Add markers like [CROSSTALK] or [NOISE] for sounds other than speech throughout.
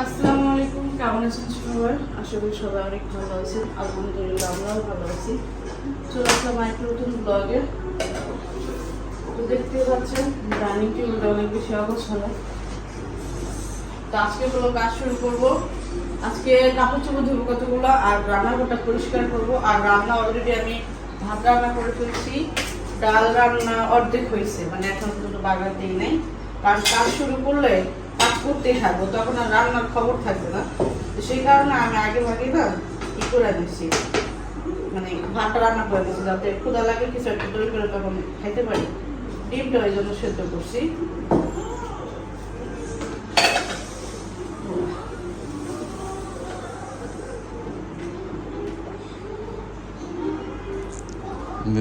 আসসালামু আলাইকুম, কেমন আছেন সবাই? আশা করি সবাই অনেক ভালো আছেন। আলহামদুলিল্লাহ, আমরাও ভালো আছি। চলে আসলাম একটা নতুন ব্লগে তো দেখতে পাচ্ছেন ডাইনিং টেবিলটা অনেক বেশি অবসর তো আজকে কোনো কাজ শুরু করব। আজকে কাপড় চোপড় ধুবো কতগুলো, আর রান্নাঘরটা পরিষ্কার করব। আর রান্না অলরেডি আমি ভাত রান্না করে ফেলছি। ডাল রান্না অর্ধেক হয়েছে মানে এখন দুটো বাগার দিই নাই। কারণ কাজ শুরু করলে করতেই থাকব তখন আর রান্নার খবর থাকবে না। সেই কারণে আমি আগে ভাগে না ই করে দিচ্ছি? মানে ভাতটা রান্না করে দিচ্ছি যাতে ক্ষুদা লাগে কিছু একটা তৈরি করে তখন খাইতে পারি। ডিমটা ওই জন্য সেদ্ধ করছি।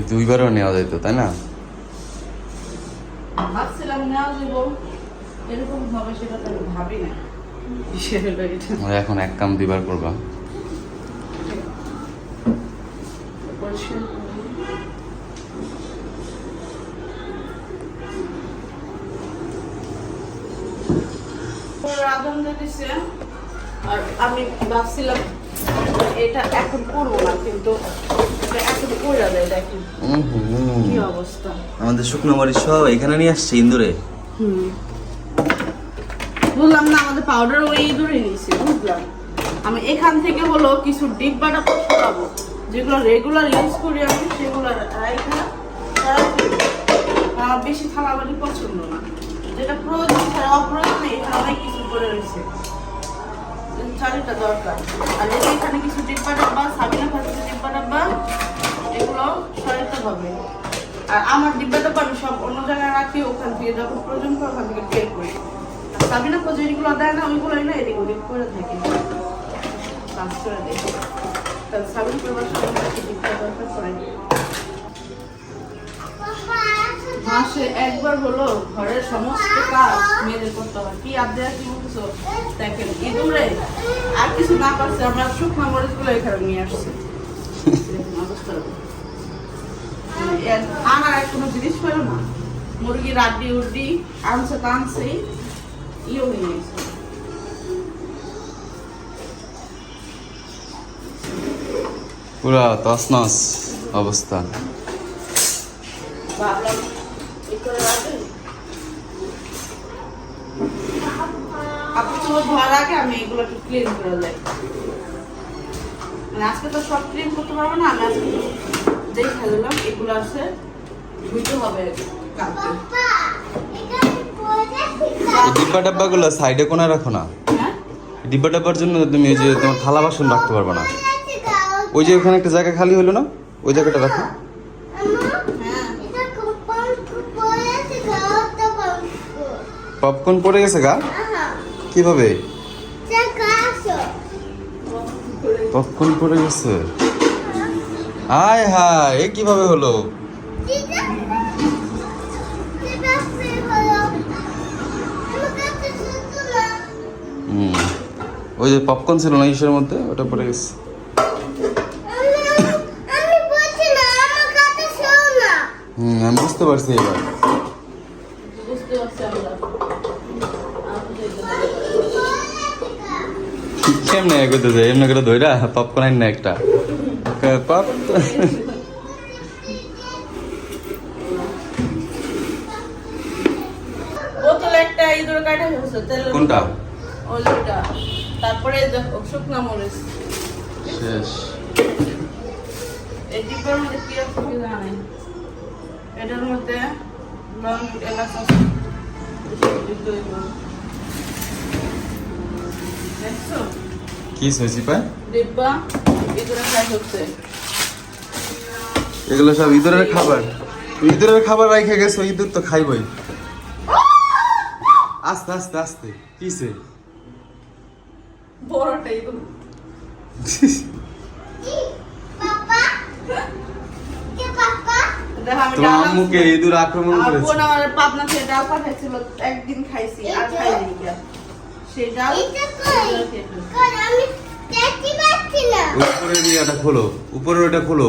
দুইবারও নেওয়া যেত তাই না? ভাবছিলাম নেওয়া যাব এরকম হবে সেটা তো আমি ভাবি না। এখন এক কাম দুইবার করবা। আর আমি ভাবছিলাম এটা এখন করব না কিন্তু এখন করে দেয় দেখেন কি অবস্থা? আমাদের শুকনো মরিচ সব এখানে নিয়ে আসছে ইন্দুরে। হুম। বুঝলাম না, আমাদের পাউডার ওই ধরে নিয়েছি, বুঝলাম। আমি এখান থেকে হলো কিছু ডিব্বাটা সরাবো যেগুলো রেগুলার ইউজ করি আমি, সেগুলো বেশি থালাবাড়ি পছন্দ না। যেটা প্রয়োজন ছাড়া অপ্রয়োজনে এখানে অনেক কিছু করে রয়েছে। চারিটা দরকার। আর এখানে কিছু ডিব্বা ডাব্বা সাবিনা খাচ্ছে ডিব্বা ডাব্বা এগুলো সরাতে হবে। আর আমার ডিব্বা ডাব্বা আমি সব অন্য জায়গায় রাখি, ওখান থেকে যখন প্রয়োজন ওখান থেকে বের করি। সাবিনা যেগুলো দেয় না ওইগুলো না, এদিক ওদিক করে থাকি কাজ করে পড়ে মাসে একবার হলো ঘরের সমস্ত কাজ মেয়েদের করতে হয়। কি আদেয়া কি বলছো দেখেন, ইঁদুরে আর কিছু না পারছে, আমরা শুকনো মরিচগুলো এখানে নিয়ে আসছি। আনার আর কোনো জিনিস পেল না। মুরগি রাড্ডি উড্ডি আনছে তো ইও হয়ে গেছে পুরা তসনস অবস্থা ভাবলাম আপনি তো ধোয়ার আগে আমি এগুলো একটু ক্লিন করে দেয় মানে আজকে তো সব ক্লিন করতে পারব না আমি আজকে দেখে দিলাম এগুলো আছে ধুইতে হবে কালকে ডিব্বা ডাব্বাগুলো সাইডে কোনা রাখো না। হ্যাঁ? ডিব্বা ডাব্বার জন্য তুমি ওই যে তোমার থালা বাসন রাখতে পারবে না। ওই যে ওখানে একটা জায়গা খালি হলো না? ওই জায়গাটা রাখো। পপকর্ন পড়ে গেছে গা? কীভাবে? পপকর্ন পড়ে গেছে। হায় হায় এ কীভাবে হলো? ওই যে পপকর্ন ছিল না ইসের মধ্যে ওটা পড়ে গেছে। হুম আমি বুঝতে পারছি এবার। কেমনে যায় এমনি করে ধইরা পপকর্ন আইন না একটা। পপ বোতলে একটা ইঁদুর কাটা হয়েছে তেলের কোনটা? বোতল। ওই ওইটা তারপরে এই দেখো শুকনা মরিচ শেষ এই ডিব্বার মধ্যে কি আছে জানে এটার মধ্যে লং এলাচ। দেখছ কি হয়েছি পায় ডিব্বা ইঁদুরে খাই হচ্ছে এগুলো সব ইঁদুরের খাবার ইঁদুরের খাবার রাইখে গেছো ইঁদুর তো খাইবই আস্তে আস্তে আস্তে কিসে ইঁদুর দেখো তোমার আম্মুকে ইঁদুর আক্রমণ করেছে। বোন আমার পাবনা থেকে ডাল পাঠাইছিল একদিন খাইছি আর খাইনি গিয়া। সেই ডাল ইঁদুরে খেয়ে ফেলছে। উপরের ইয়েটা খোলো উপরের ওটা খোলো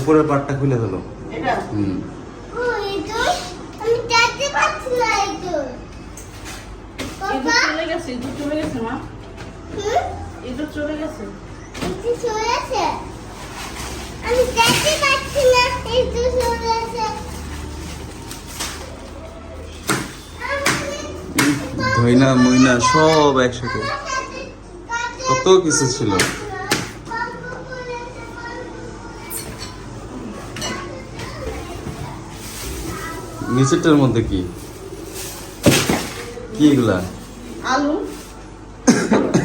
উপরের পাটটা খুলে ফেলো। এটা? হুম। আমি দেখতে পাচ্ছি না একটু ইঁদুর চলে গেছে ইঁদুর চলে গেছে মা? ইঁদুর চলে গেছে। একটু চলেছে আমি দেখতে পাচ্ছি না একটু চলেছে ধইনা মইনা সব একসাথে। কত কিছু ছিল। নিচেরটার মধ্যে কি? কি এগুলা আলু এই দেখেন বের করলাম এগুলো এই জায়গাটা ইঁদুরের যে গন্ধ কারণ এই এই বিশ দিনে না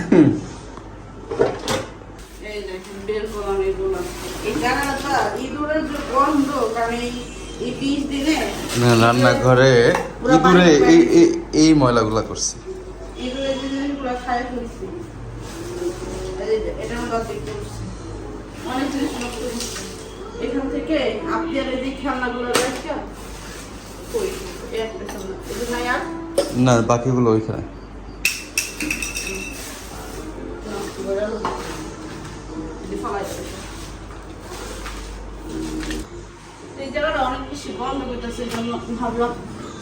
রান্নাঘরে ইঁদুরে এই এই- এই ময়লাগুলা করছে এই। এখান থেকে খেলনাগুলো রেখে কই একটা খেলনা নাই আর না বাকিগুলো ওইখানে নষ্ট করে আলো। এটি ফালাই দেবে। এই জায়গাটা অনেক বেশি গন্ধ করতেছে জন্য ভাবলাম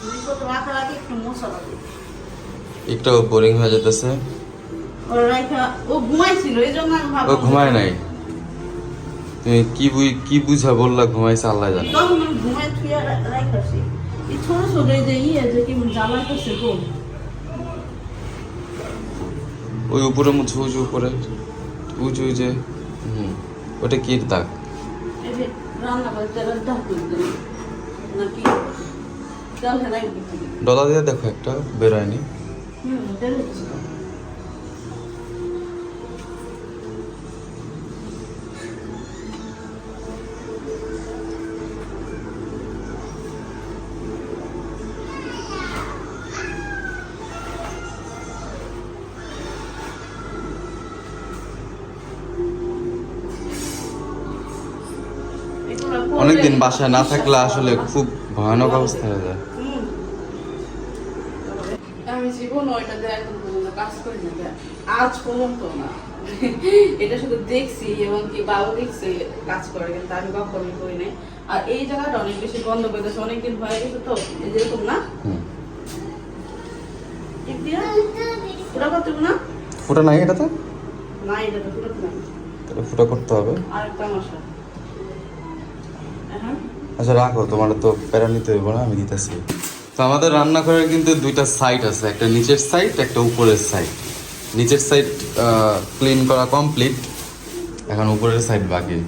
জিনিসপত্র রাখার আগে একটু একটাও বোরিং হয়ে যেতেছে। ও ঘুমাইছিল এই জন্য আমি ও ঘুমায় নাই? তুমি কি বুঝ কি বুঝা বললা ঘুমাইছে আল্লাহ জানে। তখন আমি ঘুমাই থুয়ে এই ছোট ছোট এই যে ইয়ে যে কি জ্বালাই করছে গো। ওই উপরে মুছে উঁচু উপরে উঁচু যে হুম ওটা কি দাগ? এই রান্না করে রান্না করতে নাকি? ডলা দিয়ে দেখো একটা বেরোয়নি হুম তেল অনেকদিন বাসায় না থাকলে আসলে খুব ভয়ানক অবস্থা হয়ে যায়। আমি জীবন ওইটাতে এখন কাজ করি না আজ পর্যন্ত না। এটা শুধু দেখছি এবং কি বাবু দেখছে কাজ করে কিন্তু আমি কখনোই করি নাই। আর এই জায়গাটা অনেক বেশি বন্ধ করে দিয়েছে অনেকদিন হয়ে গেছে তো যেরকম না? পুরা করতে না? ফুটা নাই এটাতে? না এটা তো পুরো ফুটা করতে হবে। আরেকটা মশলা। আচ্ছা রাখো তোমার তো প্যারা নিতে হইব না আমি দিতেছি। তো আমাদের রান্নাঘরের কিন্তু দুইটা সাইড আছে একটা নিচের সাইড একটা উপরের সাইড নিচের সাইড ক্লিন করা কমপ্লিট এখন উপরের সাইড বাকি।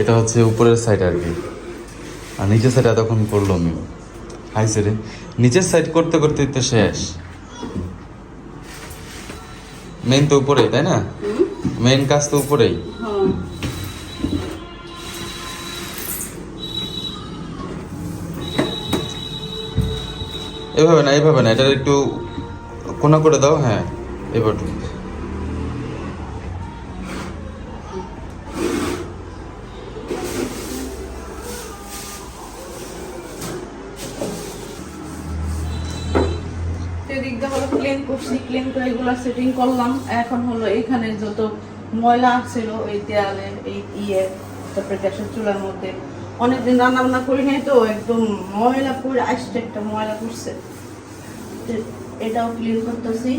এটা হচ্ছে উপরের সাইড আর কি। আর নিচের সাইড এতক্ষণ করল আমি। হাইছে রে। নিচের সাইড করতে করতে তো শেষ। মেন তো উপরেই তাই না? মেন কাজ তো উপরেই। এভাবে না এভাবে না এটা একটু কোনা করে দাও হ্যাঁ এবার ক্লিন করছি ক্লিন করে এগুলো সেটিং করলাম। এখন হলো এখানে যত ময়লা ছিল, এই দেয়ালে, এই ইয়ে তারপরে গ্যাসের চুলার মধ্যে। অনেকদিন রান্না বান্না করি নাই তো একদম ময়লা পড়ে আসছে একটা ময়লা এ- এটাও ক্লিন করতেছি।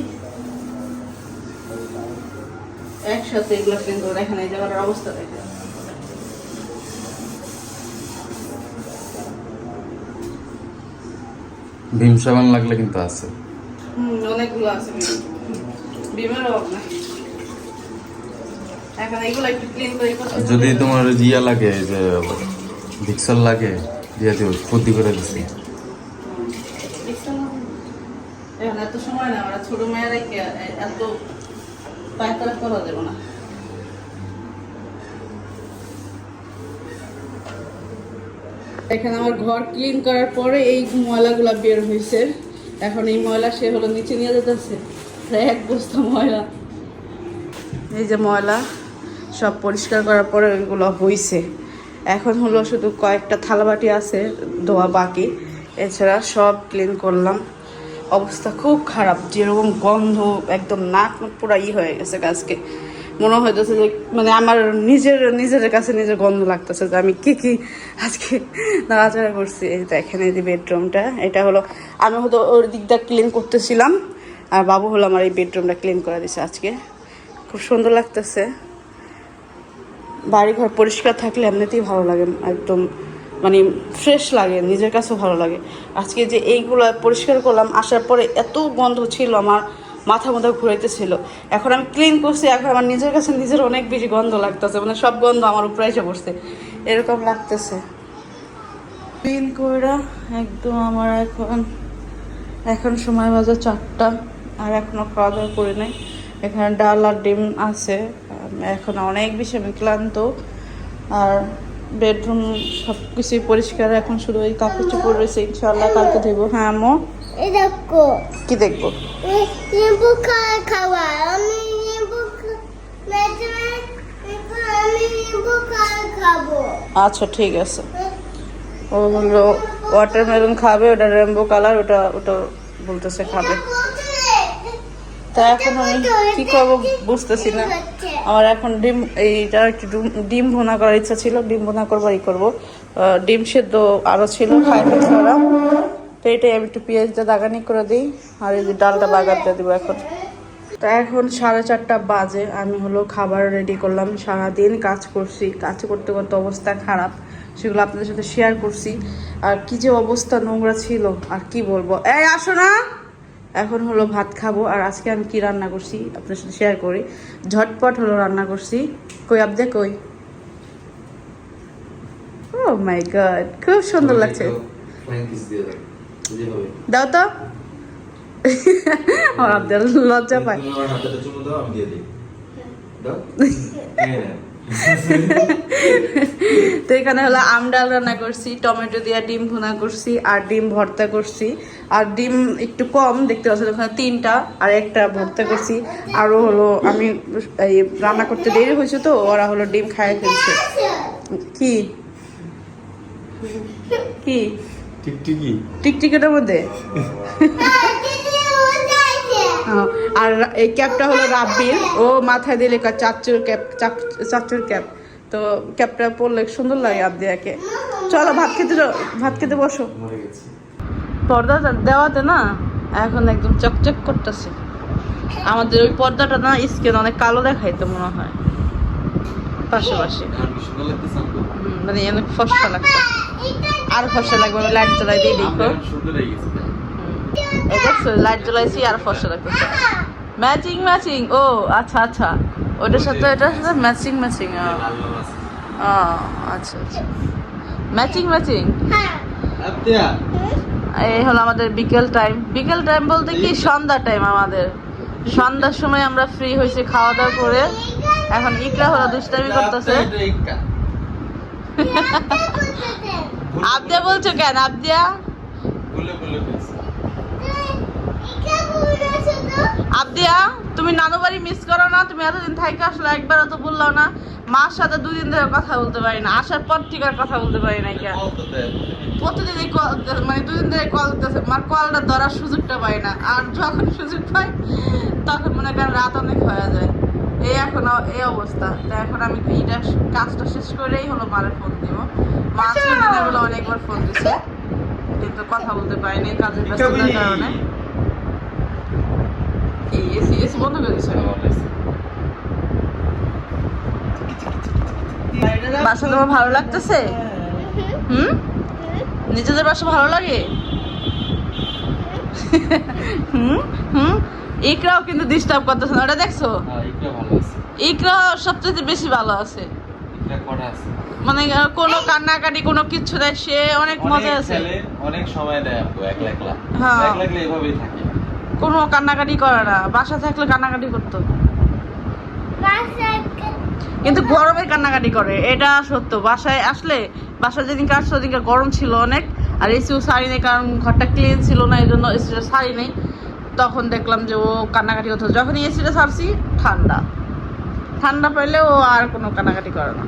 একসাথে এগুলো ক্লিন করে দেখেন এই জায়গাটার অবস্থা দেখেন। ভীম সাবান লাগলে কিন্তু আছে। হুম অনেকগুলো আছে। বিমের অভাব না এখন একটু ক্লিন করে যদি তোমার ইয়া লাগে যে ভিক্সল লাগে, দিয়ে দিও ফুর্তি করে দিচ্ছি এখন আমরা ঘর ক্লিন করার পরে এই ময়লাগুলো বের হয়েছে। এখন এই ময়লা সে হলো নিচে নিয়ে যেতেছে। প্রায় এক বস্তা ময়লা। এই যে ময়লা, সব পরিষ্কার করার পরে ওইগুলো হইছে। এখন হলো শুধু কয়েকটা থালাবাটি আছে ধোয়া বাকি। এছাড়া সব ক্লিন করলাম। অবস্থা খুব খারাপ, যেরকম গন্ধ একদম নাক পুরো ই হয়ে গেছে আজকে। মনে হইতেছে যে মানে আমার নিজের নিজের কাছে নিজের গন্ধ লাগতেছে যে আমি কি কি আজকে নাড়াচাড়া করছি। দেখেন, এই যে বেডরুমটা, এটা হলো আমি হয়তো ওর দিকটা ক্লিন করতেছিলাম, আর বাবু হলো আমার এই বেডরুমটা ক্লিন করে দিছে আজকে। খুব সুন্দর লাগতেছে। বাড়িঘর পরিষ্কার থাকলে এমনিতেই ভালো লাগে, একদম মানে ফ্রেশ লাগে, নিজের কাছেও ভালো লাগে। আজকে যে এইগুলো পরিষ্কার করলাম, আসার পরে এত গন্ধ ছিল, আমার মাথা মাথা ঘুরাইতেছিল। এখন আমি ক্লিন করছি, এখন আমার নিজের কাছে নিজের অনেক বেশি গন্ধ লাগতেছে মানে সব গন্ধ আমার উপরে এসে পড়ছে। এরকম লাগতেছে। ক্লিন করে একদম আমার এখন এখন সময় বাজে চারটা, আর এখনও খাওয়া দাওয়া করে নাই। এখানে ডাল আর ডিম আছে। এখন অনেক বেশি আমি ক্লান্ত। আর বেডরুম সব কিছুই পরিষ্কার এখন শুধু ওই কাপড় চোপড় রয়েছে ইনশাল্লাহ কালকে ধুবো হ্যাঁ দেখো। কি দেখব? আচ্ছা ঠিক আছে। ও হলো ওয়াটারমেলন খাবে ওটা রেমবো কালার ওটা ওটা বলতেছে খাবে। তা এখন আমি কি করব বুঝতেছি না। আমার এখন ডিম, এইটা একটু ডিম- ভুনা করার ইচ্ছা ছিল, ডিম ভুনা করবার ই করব। ডিম সেদ্ধ আরও ছিল খাই ফেলছি তো এটাই আমি একটু পেঁয়াজটা দাগানি করে দিই, আর এই যে ডালটা বাগাতে দেবো এখন। তা এখন সাড়ে চারটা বাজে, আমি হলো খাবার রেডি করলাম। সারাদিন কাজ করছি, কাজ করতে করতে অবস্থা খারাপ, সেগুলো আপনাদের সাথে শেয়ার করছি। আর কি যে অবস্থা নোংরা ছিল, আর কি বলব? এই, আসো না! এখন হলো ভাত খাব আর আজকে আমি কি রান্না করছি আপনার সাথে শেয়ার করি। ঝটপট হলো রান্না করছি। কই আপদে কই? ও মাই গড খুব সুন্দর লাগছে। দাও তো। আমার আবদার লজ্জা পায়। [LAUGHS] [LAUGHS] তো এখানে হলো আম ডাল রান্না করছি টমেটো দিয়ে ডিম ভুনা করছি আর ডিম ভর্তা করছি। আর ডিম একটু কম দেখতে পাচ্ছি ওখানে তিনটা আর একটা ভর্তা করছি। আরও হলো আমি এই রান্না করতে দেরি হয়েছে তো ওরা হলো ডিম খাইয়ে ফেলছে। কি? কি? টিকটিকি। টিকটিকেটার মধ্যে? [LAUGHS] আর এই ক্যাপটা হলো রাব্বির ও মাথায় দিলে কা- চাচ্চুর ক্যাপ চাচ্চুর ক্যাপ। তো ক্যাপটা পরলে সুন্দর লাগে আবদিয়াকে চলো ভাত খেতে ভাত খেতে বসো। পর্দা দেওয়াতে না এখন একদম চকচক করতেছে। আমাদের ওই পর্দাটা না স্কিন অনেক কালো দেখাইতো মনে হয়। পাশাপাশি। মানে অনেক ফসকা লাগতো। আর ফসকা লাগবে লাইট জ্বলাই দিয়ে দেখো লাইট জ্বলাইছি আর ফসল লাগতেছে। ম্যাচিং ম্যাচিং ও আচ্ছা আচ্ছা। ওটার সাথে এটার সাথে ম্যাচিং ম্যাচিং লাল আচ্ছা আচ্ছা। ম্যাচিং ম্যাচিং আত্মীয়া, এই হলো আমাদের বিকেল টাইম বিকেল টাইম বলতে কি? সন্ধ্যা টাইম আমাদের। সন্ধ্যার সময় আমরা ফ্রি হয়েছি খাওয়া দাওয়া করে। এখন ইকরা হলো দুষ্টামি করতেছে। আবদিয়া বলছো কেন? আবদিয়া বলে বলে ফেলছে। আবদিয়া তুমি নানু বাড়ি মিস করো না তুমি এতদিন থাইকে আসলে একবারও তো বলল না। মার সাথে দুদিন ধরে কথা বলতে পারি না আসার পর ঠিক আর কথা বলতে পারি না কেন প্রতিদিনই কল মানে দুদিন ধরে কল দিতেছে আমার কলটা ধরার সুযোগটা পাই না। আর যখন সুযোগ পাই তখন মনে করেন রাত অনেক হয়ে যায়। এই এখন এই অবস্থা। তো এখন আমি এইটা কাজটা শেষ করেই হলো মারে ফোন দিব। মা আজকে অনেকবার ফোন দিছে। কিন্তু কথা বলতে পারিনি কাজের ব্যস্ততার কারণে। এসি এসি বন্ধ করে দিছে? বাসা তোমার ভালো লাগতেছে? হুম? নিজেদের বাসা ভালো লাগে? হুম? হুম? ইকরাও কিন্তু ডিস্টার্ব করতেছে না ওটা দেখছ? হ্যাঁ, ইকরা সবচেয়ে বেশি ভালো আছে? মানে কোনো কান্নাকাটি কোনো কিছু দেয় সে অনেক মজা আছে। অনেক সময় দেয় একলা। হ্যাঁ। একলা একলা এভাবেই থাকে। কোনো কান্নাকাটি করে না। বাসা থাকলে কান্নাকাটি করতো। কিন্তু গরমে কান্নাকাটি করে এটা সত্য। বাসায় আসলে বাসায় যেদিনকে আসছে ওদিনকে গরম ছিল অনেক আর এসিও সারি নেই কারণ ঘরটা ক্লিন ছিল না এই জন্য এসিটা সারি নেই। তখন দেখলাম যে ও কান্নাকাটি করতে। যখন এসিটা সারছি ঠান্ডা। ঠান্ডা পাইলে ও আর কোনো কান্নাকাটি করে না।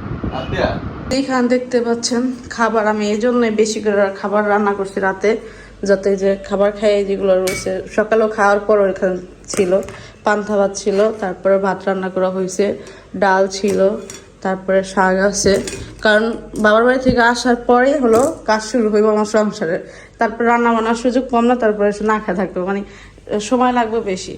এইখান দেখতে পাচ্ছেন খাবার আমি এই জন্য বেশি করে খাবার রান্না করছি রাতে। যাতে যে খাবার খাই যেগুলো রয়েছে, সকালেও খাওয়ার পর ওইখানে ছিল। পান্থা ভাত ছিল, তারপরে ভাত রান্না করা হয়েছে, ডাল ছিল, তারপরে শাক আছে। কারণ বাবার বাড়ি থেকে আসার পরে হলো কাজ শুরু হইব আমার সংসারে। তারপরে রান্না বান্নার সুযোগ কম না, তারপরে না খেয়ে থাকবে। মানে সময় লাগবে বেশি।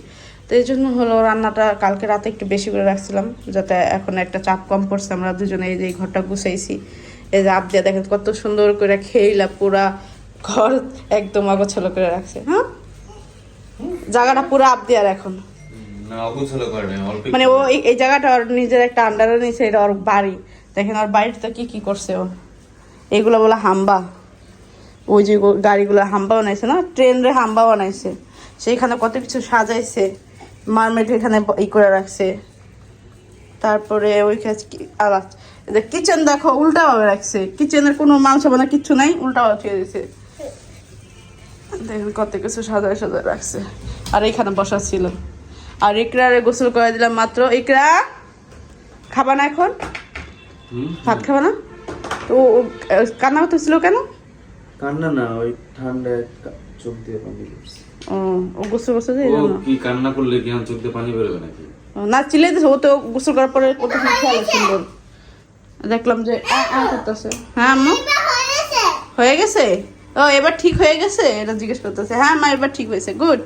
তো এই জন্য হলো রান্নাটা কালকে রাতে একটু বেশি করে রাখছিলাম, যাতে এখন একটা চাপ কম পড়ছে, আমরা দুজনে এই যে ঘরটা গুছাইছি। এই যে আপ দিয়ে দেখেন কত সুন্দর করে খেইলা পুরা ঘর একদম অগোছালো করে রাখছে হ্যাঁ? জায়গাটা পুরো আপ দেওয়ার এখন মানে ও এই- জায়গাটা ওর নিজের একটা আন্ডারে নিছে এটা ওর বাড়ি। দেখেন ওর বাড়িতে কি কি করছে ও। এগুলো বলে হাম্বা। ওই যে গাড়িগুলো হাম্বা বানাইছে না ট্রেন রে হাম্বা বানাইছে। সেইখানে কত কিছু সাজাইছে মারমেট এখানে ই করে রাখছে। তারপরে ওই ওইখানে কিচেন দেখো উল্টা ভাবে রাখছে কিচেনের কোনো মাংস বানা কিচ্ছু নাই উল্টা ভাবে থুয়ে দিছে দেখেন কত কিছু সাজায় সাজায় রাখছে। আর এখানে বসা ছিল। আর ইকরারে গোসল করে দিলাম মাত্র। ইকরা খাবা না এখন? ভাত খাবা না? তো কান্না করতেছিল কেন? কান্না না ওই ঠান্ডায় চোখ দিয়ে পানি পড়ছে ও ও গোসল করছে যে ও কি কান্না করলে কি চোখ দিয়ে পানি বেরোবে নাকি? না চিলে দিছে ও তো গোসল করার পরে কত খেয়াল সুন্দর। দেখলাম যে আ আ করতেছে। হ্যাঁ আম্মু? হয়ে গেছে? ও এবার ঠিক হয়ে গেছে? এটা জিজ্ঞেস করতেছে। হ্যাঁ মা এবার ঠিক হয়েছে। গুড